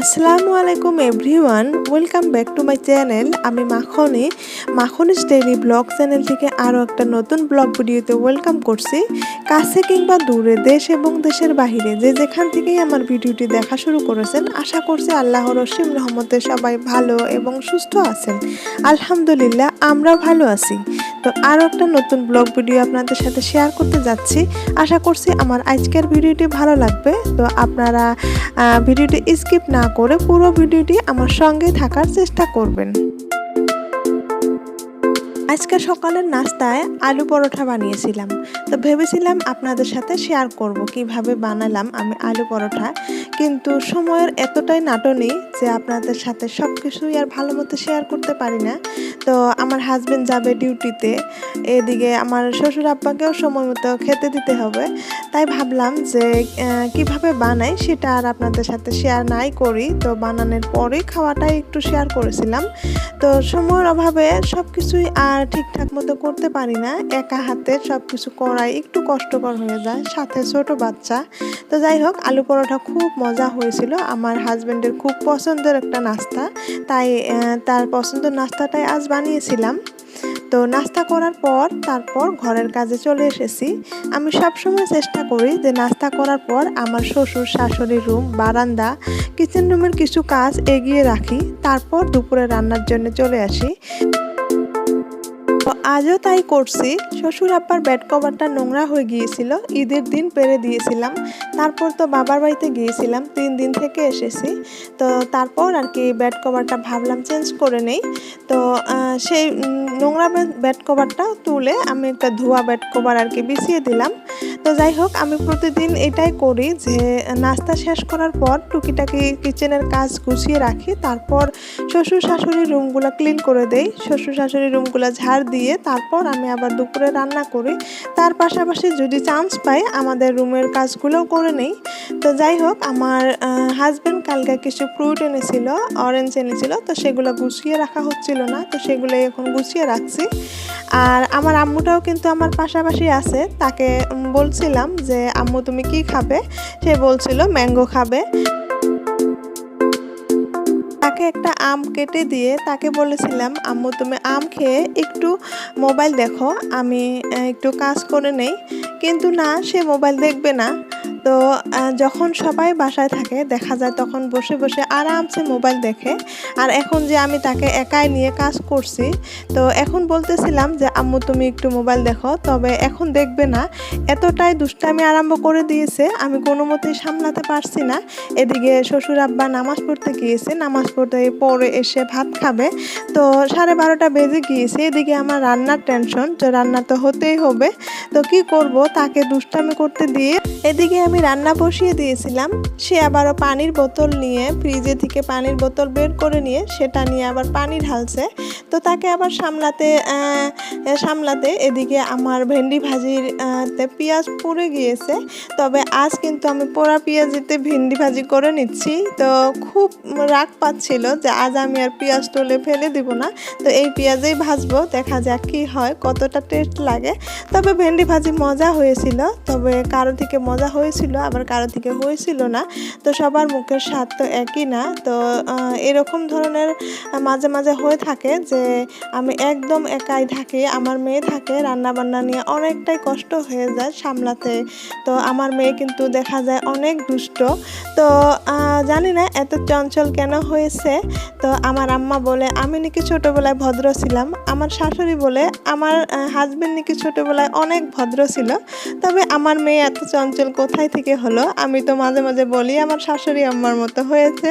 আসসালামু আলাইকুম everyone. Welcome back to my channel. আমি Makhni. Makhni's daily blog channel থেকে আরও একটা নতুন ব্লগ ভিডিওতে ওয়েলকাম করছি। কাছে কিংবা দূরে দেশ এবং দেশের বাহিরে, যে যেখান থেকেই আমার ভিডিওটি দেখা শুরু করেছেন, আশা করছি আল্লাহর রসিম রহমতে সবাই ভালো এবং সুস্থ আছেন। আলহামদুলিল্লাহ আমরাও ভালো আছি। তো আরও একটা নতুন ব্লগ ভিডিও আপনাদের সাথে শেয়ার করতে যাচ্ছি। আশা করছি আমার আজকের ভিডিওটি ভালো লাগবে। তো আপনারা ভিডিওটি স্কিপ না করে পুরো ভিডিওটি আমার সঙ্গে থাকার চেষ্টা করবেন। আজকে সকালের নাস্তায় আলু পরোটা বানিয়েছিলাম। তো ভেবেছিলাম আপনাদের সাথে শেয়ার করব কীভাবে বানালাম আমি আলু পরোটা কিন্তু সময়ের এতটাই নাটনি যে আপনাদের সাথে সব কিছুই আর ভালো মতো শেয়ার করতে পারি না। তো আমার হাজবেন্ড যাবে ডিউটিতে এদিকে আমার শ্বশুর আব্বাকেও সময় মতো খেতে দিতে হবে। তাই ভাবলাম যে কীভাবে বানাই সেটা আর আপনাদের সাথে শেয়ার নাই করি। তো বানানোর পরেই খাওয়াটাই একটু শেয়ার করেছিলাম। তো সময়ের অভাবে সব কিছুই আর ঠিকঠাক মতো করতে পারি না। একা হাতে সব কিছু করাই একটু কষ্টকর হয়ে যায়। সাথে ছোট বাচ্চা। তো যাই হোক, আলু পরোটা খুব মজা হয়েছিল। আমার হাজবেন্ডের খুব পছন্দের একটা নাস্তা। তাই তার পছন্দের নাস্তাটাই আজ বানিয়েছিলাম। তো নাস্তা করার পর, তারপর ঘরের কাজে চলে এসেছি। আমি সবসময় চেষ্টা করি যে নাস্তা করার পর আমার শ্বশুর শাশুড়ির রুম, বারান্দা, কিচেন রুমের কিছু কাজ এগিয়ে রাখি। তারপর দুপুরে রান্নার জন্য চলে আসি। আজও তাই করছি। শ্বশুর আব্বার বেড কভারটা নোংরা হয়ে গিয়েছিল, ঈদের দিন পেরে দিয়েছিলাম। তারপর তো বাবার বাড়িতে গিয়েছিলাম, তিন দিন থেকে এসেছি। তো তারপর আর কি বেড কভারটা ভাবলাম চেঞ্জ করে নেই। তো সেই নোংরা বেড কভারটা তুলে আমি একটা ধোয়া বেড কভার আর কি বিছিয়ে দিলাম। তো যাই হোক আমি প্রতিদিন এটাই করি যে নাস্তা শেষ করার পর টুকিটাকি কিচেনের কাজ গুছিয়ে রাখি। তারপর শ্বশুর শাশুড়ির রুমগুলো ক্লিন করে দেই। শ্বশুর শাশুড়ির রুমগুলো ঝাড় দিয়ে তারপর আমি আবার দুপুরে রান্না করি। তার পাশাপাশি যদি চান্স পাই আমাদের রুমের কাজগুলোও করে নেই। তো যাই হোক আমার হাজব্যান্ড কালকে কিছু ফ্রুট এনেছিল অরেঞ্জ এনেছিল তো সেগুলো গুছিয়ে রাখা হচ্ছিল না তো সেগুলো এখন গুছিয়ে রাখছি। আর আমার আম্মুটাও কিন্তু আমার পাশাপাশি আছে তাকে উম, বলছিলাম যে, আম্মু, তুমি কি খাবে? সে বলছিল, ম্যাঙ্গো খাবে। তাকে একটা আম কেটে দিয়ে তাকে বলেছিলাম, আম্মু, তুমি আম খেয়ে একটু মোবাইল দেখো, আমি একটু কাজ করে নেই। কিন্তু না, সে মোবাইল দেখবে না। তো যখন সবাই বাসায় থাকে, দেখা যায় তখন বসে বসে আরামসে মোবাইল দেখে। আর এখন যে আমি তাকে একাই নিয়ে কাজ করছি, তো এখন বলতেছিলাম যে, আম্মু, তুমি একটু মোবাইল দেখো। তবে এখন দেখবে না। এতটাই দুষ্টামি আরম্ভ করে দিয়েছে, আমি কোনো মতেই সামলাতে পারছি না। এদিকে শ্বশুর আব্বা নামাজ পড়তে গিয়েছে, নামাজ পড়তে পরে এসে ভাত খাবে। তো সাড়ে বারোটা বেজে গিয়েছে, এদিকে আমার রান্নার টেনশন যে রান্না তো হতেই হবে। তো কি করব? তাকে দুষ্টামি করতে দিয়ে এদিকে আমি রান্না বসিয়ে দিয়েছিলাম। সে আবারও পানির বোতল নিয়ে ফ্রিজে থেকে পানির বোতল বের করে নিয়ে সেটা নিয়ে আবার পানি ঢালছে। তো তাকে আবার সামলাতে সামলাতে এদিকে আমার ভেন্ডি ভাজির পেঁয়াজ পুড়ে গিয়েছে। তবে আজ কিন্তু আমি পোড়া পেঁয়াজিতে ভেন্ডি ভাজি করে নিচ্ছি। তো খুব রাগ পাচ্ছিল যে আজ আমি আর পেঁয়াজ তোলে ফেলে দিব না। তো এই পেঁয়াজেই ভাজবো, দেখা যাক কি হয়, কতটা টেস্ট লাগে। তবে ভেন্ডি ভাজি মজা হয়েছিল। তবে কারও থেকে মজা হয়েছিল আবার কারও থেকে হয়েছিল না। তো সবার মুখের স্বাদ তো একই না। তো এরকম ধরনের মাঝে মাঝে হয়ে থাকে যে আমি একদম একাই থাকি, আমার মেয়ে থাকে রান্না বান্না নিয়ে অনেকটাই কষ্ট হয়ে যায় সামলাতে। তো আমার মেয়ে কিন্তু দেখা যায় অনেক দুষ্ট। তো জানি না এত চঞ্চল কেন হয়েছে। তো আমার আম্মা বলে, আমি নাকি ছোটোবেলায় ভদ্র ছিলাম। আমার শাশুড়ি বলে, আমার হাজবেন্ড নাকি ছোটোবেলায় অনেক ভদ্র ছিল। তবে আমার মেয়ে এত চঞ্চল কোথায় থেকে হলো, আমি তো মাঝে মাঝে বলি, আমার শাশুড়ি আম্মার মতো হয়েছে।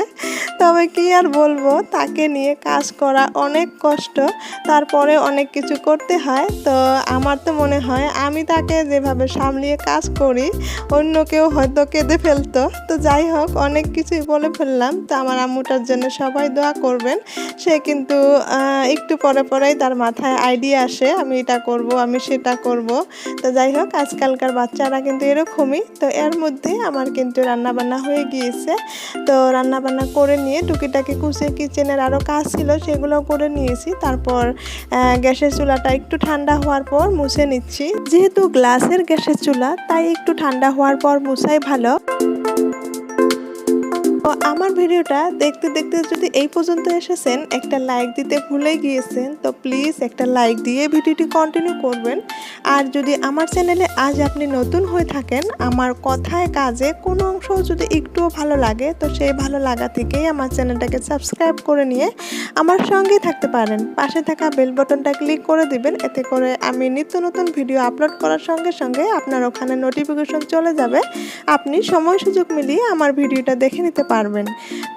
তবে কি আর বলব, তাকে নিয়ে কাজ করা অনেক কষ্ট, তারপরে অনেক কিছু করতে হয়। তো আমার তো মনে হয়, আমি তাকে যেভাবে সামলিয়ে কাজ করি, অন্য কেউ হয়তো কেঁদে ফেলতো। তো যাই হোক, অনেক কিছুই বলে ফেললাম। তো আমার আম্মুটার জন্য সবাই দোয়া করবেন। সে কিন্তু একটু পরে পরেই তার মাথায় আইডিয়া আসে, আমি এটা করব, আমি সেটা করব। তো যাই হোক, আজকালকার বাচ্চারা কিন্তু এরকমই। তো এর মধ্যে আমার কিন্তু রান্না বান্না হয়ে গিয়েছে। তো রান্না বান্না করে নিয়ে টুকিটাকি কুচে কিচেনের আরও কাজ ছিল, সেগুলো করে নিয়েছি। তারপর গ্যাসের চুলাটা একটু ঠান্ডা হওয়ার পর মুছে নিচ্ছি। যেহেতু গ্লাসের গ্যাসের চুলা, তাই একটু ঠান্ডা হওয়ার পর মুছাই ভালো। আমার ভিডিওটা দেখতে দেখতে যদি এই পর্যন্ত এসেছেন, একটা লাইক দিতে ভুলে গিয়েছেন, তো প্লিজ একটা লাইক দিয়ে ভিডিওটি কন্টিনিউ করবেন। আর যদি আমার চ্যানেলে আজ আপনি নতুন হয়ে থাকেন, আমার কথায় কাজে কোনো অংশ যদি একটুও ভালো লাগে, তো সেই ভালো লাগা থেকেই আমার চ্যানেলটাকে সাবস্ক্রাইব করে নিয়ে আমার সঙ্গেই থাকতে পারেন। পাশে থাকা বেল বাটনটা ক্লিক করে দিবেন, এতে করে আমি নিত্য নতুন ভিডিও আপলোড করার সঙ্গে সঙ্গে আপনার ওখানে নোটিফিকেশন চলে যাবে। আপনি সময় সুযোগ মিলিয়ে আমার ভিডিওটা দেখে নিতে পারবেন।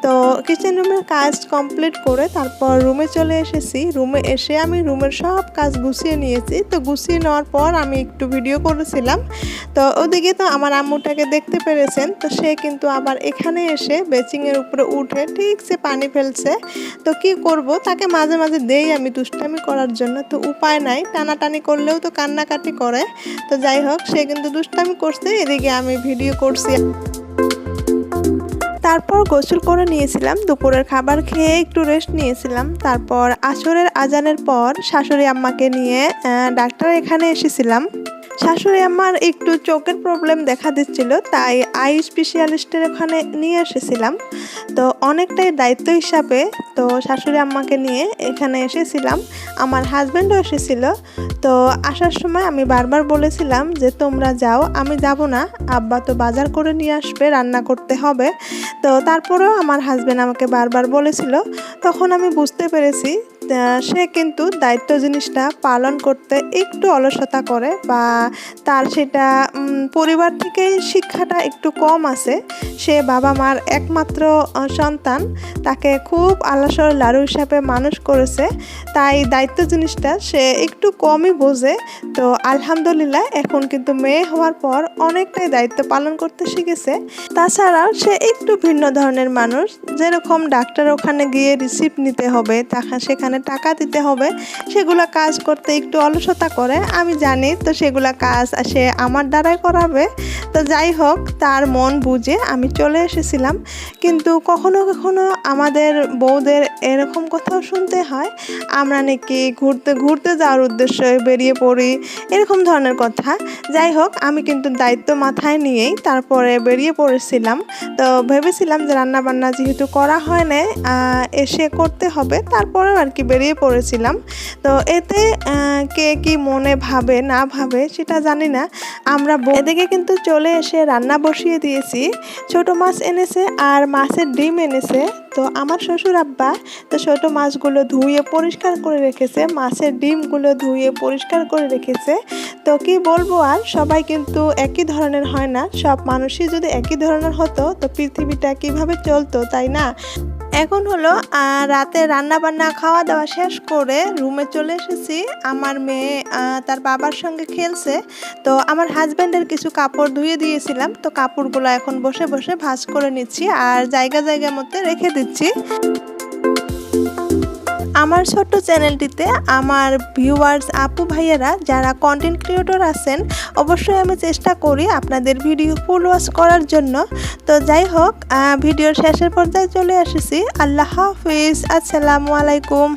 তো কিচেন রুমের কাজ কমপ্লিট করে তারপর রুমে চলে এসেছি। রুমে এসে আমি রুমের সব কাজ গুছিয়ে নিয়েছি। তো গুছিয়ে নেওয়ার পর আমি একটু ভিডিও করেছিলাম। তো ওদিকে তো আমার আম্মুটাকে দেখতে পেরেছেন। তো সে কিন্তু আবার এখানে এসে বেচিংয়ের উপরে উঠে ঠিক সে পানি ফেলছে। তো কি করব? তাকে মাঝে মাঝে দেই আমি দুষ্টামি করার জন্য। তো উপায় নাই। টানাটানি করলেও তো কান্নাকাটি করে। তো যাই হোক, সে কিন্তু দুষ্টামি করছে। এদিকে আমি ভিডিও করছি। তারপর গোসল করে নিয়েছিলাম, দুপুরের খাবার খেয়ে একটু রেস্ট নিয়েছিলাম। তারপর আসরের আজানের পর শাশুড়ি আম্মাকে নিয়ে ডাক্তার এখানে এসেছিলাম। শাশুড়ি আমার একটু চোখের প্রবলেম দেখা দিচ্ছিল, তাই আই স্পেশালিস্টের ওখানে নিয়ে এসেছিলাম। তো অনেকটাই দায়িত্ব হিসাবে তো শাশুড়ি আম্মাকে নিয়ে এখানে এসেছিলাম। আমার হাজব্যান্ডও এসেছিল। তো আসার সময় আমি বারবার বলেছিলাম যে, তোমরা যাও, আমি যাব না। আব্বা তো বাজার করে নিয়ে আসবে, রান্না করতে হবে। তো তারপরেও আমার হাজব্যান্ড আমাকে বারবার বলেছিল তখন আমি বুঝতে পেরেছি সে কিন্তু দায়িত্ব জিনিসটা পালন করতে একটু অলসতা করে বা তার সেটা পরিবার থেকেই শিক্ষাটা একটু কম আছে। সে বাবা মার একমাত্র সন্তান। তাকে খুব আলাসর লাড়ু হিসাবে মানুষ করেছে। তাই দায়িত্ব জিনিসটা সে একটু কমই বোঝে। তো আলহামদুলিল্লাহ, এখন কিন্তু মেয়ে হওয়ার পর অনেকটাই দায়িত্ব পালন করতে শিখেছে। তাছাড়াও সে একটু ভিন্ন ধরনের মানুষ। যেরকম ডাক্তার ওখানে গিয়ে রিসিপ্ট নিতে হবে টাকা সেখানে টাকা দিতে হবে, সেগুলা কাজ করতে একটু অলসতা করে, আমি জানি তো সেগুলা কাজ সে আমার দ্বারাই করাবে। তো যাই হোক, তার মন বুঝে আমি চলে এসেছিলাম। কিন্তু কখনো কখনো আমাদের বউদের এরকম কথাও শুনতে হয়, আমরা নাকি ঘুরতে ঘুরতে যাওয়ার উদ্দেশ্যে বেরিয়ে পড়ি, এরকম ধরনের কথা। যাই হোক, আমি কিন্তু দায়িত্ব মাথায় নিয়েই তারপরে বেরিয়ে পড়েছিলাম। তো ভেবেছিলাম যে রান্না বান্না যেহেতু করা হয় না এসে করতে হবে, তারপরেও আর কি বেরিয়ে পড়েছিলাম। তো এতে কে কি মনে ভাবে, না ভাবে সেটা জানি না। আমরা এদিকে কিন্তু চলে এসে রান্না বসিয়ে দিয়েছি। ছোট মাছ এনেছে আর মাছের ডিম এনেছে। তো আমার শ্বশুর আব্বা, তো ছোট মাছগুলো ধুয়ে পরিষ্কার করে রেখেছে। মাছের ডিমগুলো ধুয়ে পরিষ্কার করে রেখেছে। তো কি বলব আর, সবাই কিন্তু একই ধরনের হয় না। সব মানুষই যদি একই ধরনের হতো, তো পৃথিবীটা কীভাবে চলতো, তাই না? এখন হলো রাতে রান্না বান্না খাওয়া দাওয়া শেষ করে রুমে চলে এসেছি। আমার মেয়ে তার বাবার সঙ্গে খেলছে। তো আমার হাজব্যান্ডের কিছু কাপড় ধুয়ে দিয়েছিলাম। তো কাপড়গুলো এখন বসে বসে ভাজ করে নিচ্ছি আর জায়গা জায়গা মধ্যে রেখে দিচ্ছি। আমার ছোট্ট চ্যানেলটিতে আমার ভিউয়ার্স আপু ভাইয়েরা যারা কন্টেন্ট ক্রিয়েটর আছেন, অবশ্যই আমি চেষ্টা করি আপনাদের ভিডিও ফুল ওয়াচ করার জন্য। তো যাই হোক ভিডিওর শেষের পর্যায়ে চলে এসেছি। আল্লাহ হাফিজ। আসসালামু আলাইকুম।